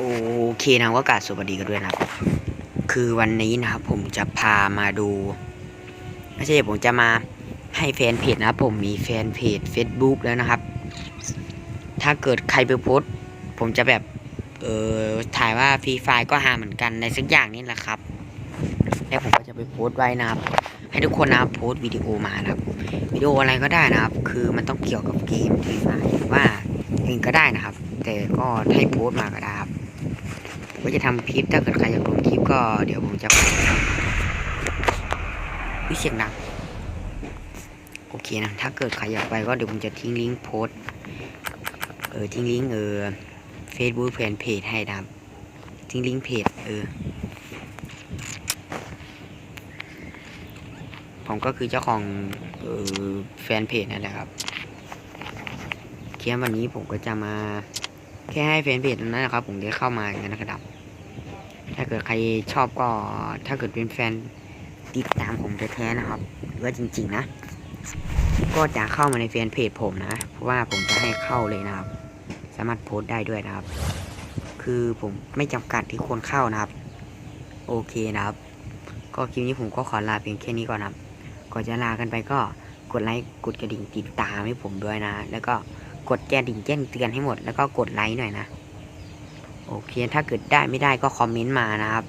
โอเคนะก็กาบสวัสดีกันด้วยนะครับ คือวันนี้นะครับผมจะพามาดูไม่ใช่ผมจะมาให้แฟนเพจนะครับผมมีแฟนเพจ Facebook แล้วนะครับ ถ้าเกิดใครไปโพสผมจะแบบเออถ่ายว่าฟรีไฟก็หาเหมือนกันในสักอย่างนี่แหละครับ แล้วผมก็จะไปโพสไว้นะครับ ให้ทุกคนนะโพสวิดีโอมานะครับวิดีโออะไรก็ได้นะครับ คือมันต้องเกี่ยวกับเกมฟรีไฟว่าเอื่นก็ได้นะครับ แต่ก็ให้โพสมาก็ได้ครับ ผมก็จะทำคลิปถ้าเกิดใครอยากลงคลิปก็เดี๋ยวผมจะวิเสียงดังโอเคนะ ถ้าเกิดใครอยากไปก็เดี๋ยวผมจะทิ้งลิงก์โพสเออทิ้งลิงก์เออ Facebook แฟนเพจให้นะครับทิ้งลิงก์เพจเออผมก็คือเจ้าของเออแฟนเพจนั่นแหละครับเคียวันนี้ผมก็จะมา แค่ให้แฟนเพจนั้นนะครับ ผมได้เข้ามาอย่างนั้นนะครับ ถ้าเกิดใครชอบก็ ถ้าเกิดเป็นแฟนติดตามผมแท้ๆนะครับหรือว่าจริง ๆ นะ ก็จะเข้ามาในแฟนเพจผมนะ เพราะว่าผมจะให้เข้าเลยนะครับ สามารถโพสต์ได้ด้วยนะครับ คือผมไม่จำกัดที่คนเข้านะครับ โอเคนะครับ ก็คลิปนี้ผมก็ขอลาเพียงแค่นี้ก่อนนะครับก่อนจะลากันไปก็กดไลค์กดกระดิ่งติดตามให้ผมด้วยนะ แล้วก็ กดแจ้งดิ่งแจ้งเตือนให้หมด แล้วก็กดไลค์หน่อยนะ โอเค ถ้าเกิดได้ไม่ได้ก็คอมเมนต์มานะครับ